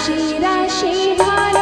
রাশি রাশি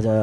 হাজার